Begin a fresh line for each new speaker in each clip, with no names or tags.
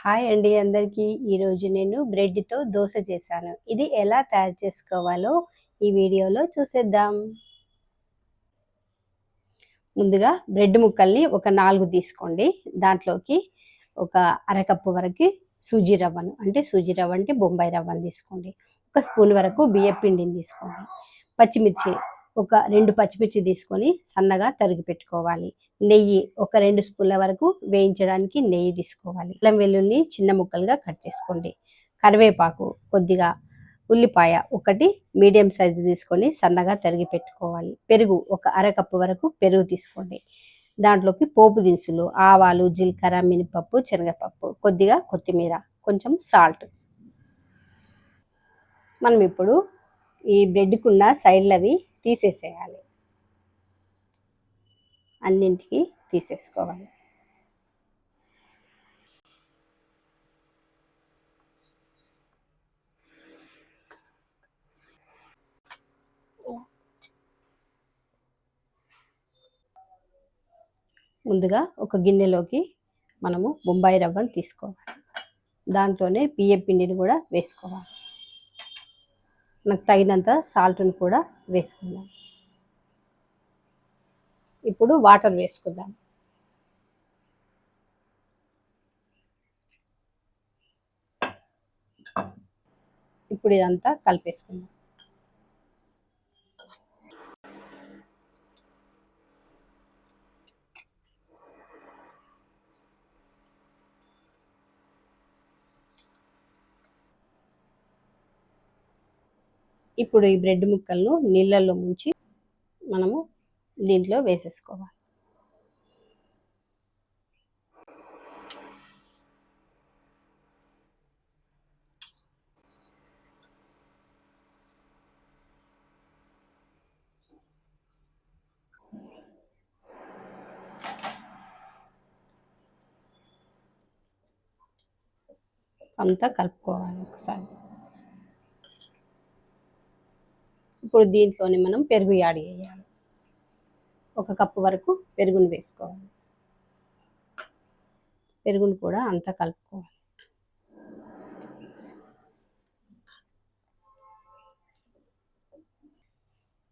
Hi అండి అందరికీ ఈరోజు నేను బ్రెడ్‌తో దోశ చేశాను. ఇది ఎలా తయారు చేసుకోవాలో ఈ వీడియోలో చూసేద్దాం. ముందుగా బ్రెడ్ ముక్కల్ని ఒక నాలుగు తీసుకోండి. దాంట్లోకి ఒక అరకప్పు వరకు సూజీ రవ్వను అంటే సూజీ రవ్వ అంటే బొంబాయి రవ్వను తీసుకోండి. ఒక స్పూన్ వరకు బియ్య పిండిని తీసుకోండి. పచ్చిమిర్చి ఒక రెండు పచ్చిమిర్చి తీసుకొని సన్నగా తరిగి పెట్టుకోవాలి. నెయ్యి ఒక రెండు స్పూన్ల వరకు వేయించడానికి నెయ్యి తీసుకోవాలి. అల్లం వెల్లుల్లి చిన్న ముక్కలుగా కట్ చేసుకోండి. కరివేపాకు కొద్దిగా, ఉల్లిపాయ ఒకటి మీడియం సైజు తీసుకొని సన్నగా తరిగి పెట్టుకోవాలి. పెరుగు ఒక అరకప్పు వరకు పెరుగు తీసుకోండి. దాంట్లోకి పోపు దినుసులు ఆవాలు, జీలకర్ర, మినపప్పు, శనగపప్పు, కొద్దిగా కొత్తిమీర, కొంచెం సాల్ట్. మనం ఇప్పుడు ఈ బ్రెడ్‌కున్న సైడ్‌లవి తీసేసేయాలి. అన్నింటికి తీసేసుకోవాలి. ముందుగా ఒక గిన్నెలోకి మనము బొంబాయి రవ్వను తీసుకోవాలి. దాంట్లోనే బియ్యపు పిండిని కూడా వేసుకోవాలి. మనకు తగినంత సాల్ట్‌ని కూడా వేసుకుందాం. ఇప్పుడు వాటర్ వేసుకుందాం. ఇప్పుడు ఇదంతా కలిపేసుకుందాం. ఇప్పుడు ఈ బ్రెడ్ ముక్కలను నీళ్ళల్లో ముంచి మనము దీంట్లో వేసేసుకోవాలి. అంతా కలుపుకోవాలి ఒకసారి. ఇప్పుడు దీంట్లోనే మనం పెరుగు యాడ్ చేయాలి. ఒక కప్పు వరకు పెరుగును వేసుకోవాలి. పెరుగును కూడా అంతా కలుపుకోవాలి.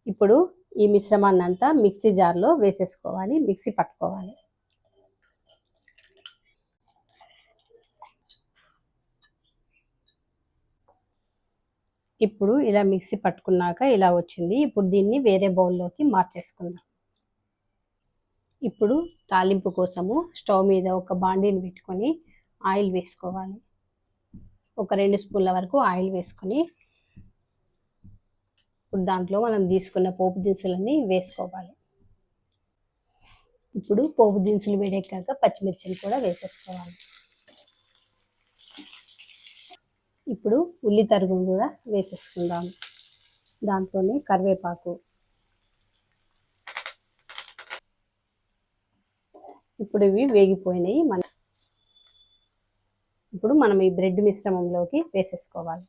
ఇప్పుడు ఈ మిశ్రమాన్ని అంతా మిక్సీ జార్‌లో వేసేసుకోవాలి. మిక్సీ పట్టుకోవాలి. ఇప్పుడు ఇలా మిక్సీ పట్టుకున్నాక ఇలా వచ్చింది. ఇప్పుడు దీన్ని వేరే బౌల్‌లోకి మార్చేసుకుందాం. ఇప్పుడు తాలింపు కోసము స్టవ్ మీద ఒక బాండీని పెట్టుకొని ఆయిల్ వేసుకోవాలి. ఒక రెండు స్పూన్ల వరకు ఆయిల్ వేసుకొని ఇప్పుడు దాంట్లో మనం తీసుకున్న పోపు దినుసులన్నీ వేసుకోవాలి. ఇప్పుడు పోపు దినుసులు వేడెక్కాక పచ్చిమిర్చిని కూడా వేసేసుకోవాలి. ఇప్పుడు ఉల్లి తరుగును కూడా వేసేసుకుందాం. దాంట్లోనే కరివేపాకు ఇప్పుడు ఇవి వేగిపోయినాయి. మన ఇప్పుడు మనం ఈ బ్రెడ్ మిశ్రమంలోకి వేసేసుకోవాలి.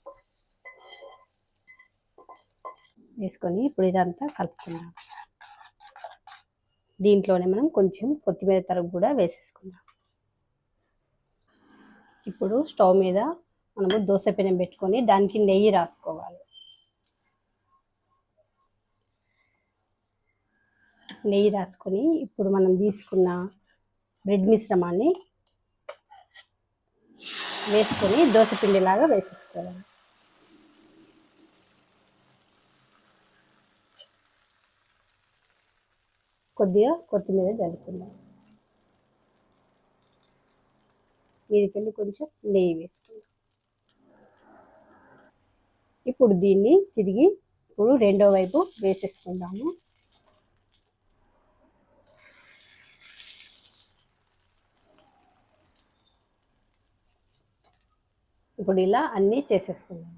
వేసుకొని ఇప్పుడు ఇదంతా కలుపుకుందాం. దీంట్లోనే మనం కొంచెం కొత్తిమీర తరుగు కూడా వేసేసుకుందాం. ఇప్పుడు స్టవ్ మీద మనము దోస పెనం పెట్టుకొని దానికి నెయ్యి రాసుకోవాలి. నెయ్యి రాసుకొని ఇప్పుడు మనం తీసుకున్న బ్రెడ్ మిశ్రమాన్ని వేసుకొని దోస పిండిలాగా వేసేసుకోవాలి. కొద్దిగా కొత్తిమీర జల్లుకుందాం. మీదకెళ్ళి కొంచెం నెయ్యి వేసుకుందాం. ఇప్పుడు దీన్ని తిరిగి ఇప్పుడు రెండో వైపు వేసేసుకుందాము. ఇప్పుడు ఇలా అన్నీ చేసేసుకుందాం.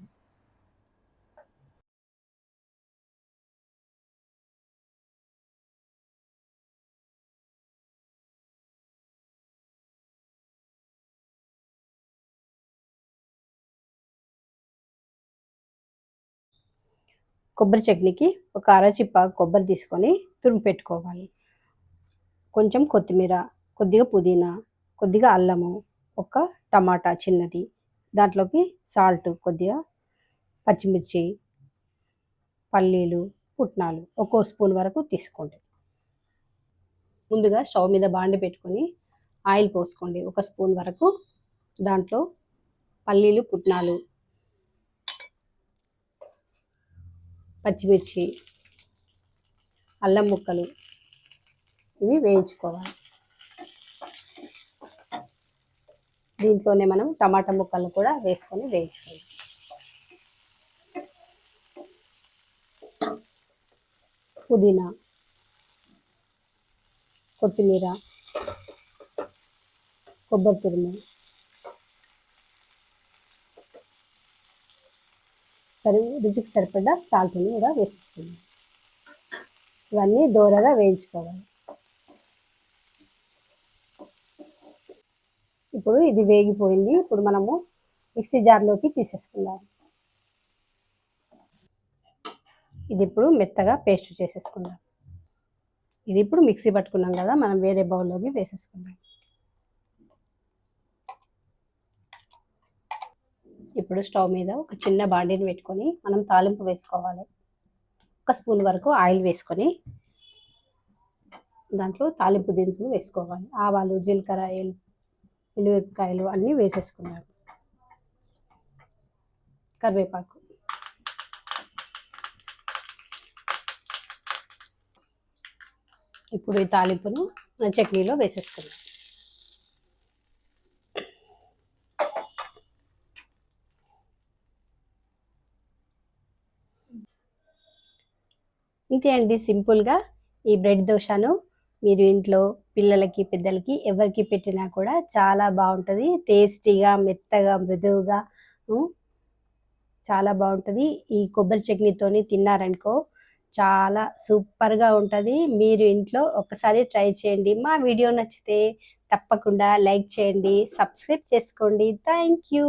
కొబ్బరి చట్నీకి ఒక అరచిప్ప కొబ్బరి తీసుకొని తురుము పెట్టుకోవాలి. కొంచెం కొత్తిమీర, కొద్దిగా పుదీనా, కొద్దిగా అల్లము, ఒక టమాటా చిన్నది దాంట్లోకి సాల్ట్ కొద్దిగా పచ్చిమిర్చి పల్లీలు పుట్నాలు ఒక్కో స్పూన్ వరకు తీసుకోండి. ముందుగా స్టవ్ మీద బాండి పెట్టుకొని ఆయిల్ పోసుకోండి. ఒక స్పూన్ వరకు దాంట్లో పల్లీలు పుట్నాలు పచ్చిమిర్చి అల్లం ముక్కలు ఇవి వేయించుకోవాలి. దీంట్లోనే మనం టమాటా ముక్కలు కూడా వేసుకొని వేయించుకోవాలి. పుదీనా కొత్తిమీర కొబ్బరి తురుము సరి రుచికి సరిపడ్డ సాల్ట్ని కూడా వేసుకుందాం. ఇవన్నీ దూరగా వేయించుకోవాలి. ఇప్పుడు ఇది వేగిపోయింది. ఇప్పుడు మనము మిక్సీ జార్లోకి తీసేసుకుందాం. ఇది ఇప్పుడు మెత్తగా పేస్ట్ చేసేసుకుందాం. ఇది ఇప్పుడు మిక్సీ పట్టుకున్నాం కదా మనం వేరే బౌల్లోకి వేసేసుకుందాం. ఇప్పుడు స్టవ్ మీద ఒక చిన్న బాండీని పెట్టుకొని మనం తాలింపు వేసుకోవాలి. ఒక స్పూన్ వరకు ఆయిల్ వేసుకొని దాంట్లో తాలింపు దినుసులు వేసుకోవాలి. ఆవాలు జీలకర్ర ఎండుమిరపకాయలు అన్నీ వేసేసుకున్నాను. కరివేపాకు. ఇప్పుడు ఈ తాలింపును చట్నీలో వేసేసుకున్నాం ఇంతే అండి సింపుల్గా ఈ బ్రెడ్ దోశను మీరు ఇంట్లో పిల్లలకి పెద్దలకి ఎవరికి పెట్టినా కూడా చాలా బాగుంటుంది. టేస్టీగా మెత్తగా మృదువుగా చాలా బాగుంటుంది. ఈ కొబ్బరి చట్నీతోని తిన్నారనుకో చాలా సూపర్గా ఉంటుంది. మీరు ఇంట్లో ఒకసారి ట్రై చేయండి. మా వీడియో నచ్చితే తప్పకుండా లైక్ చేయండి సబ్స్క్రైబ్ చేసుకోండి. Thank you.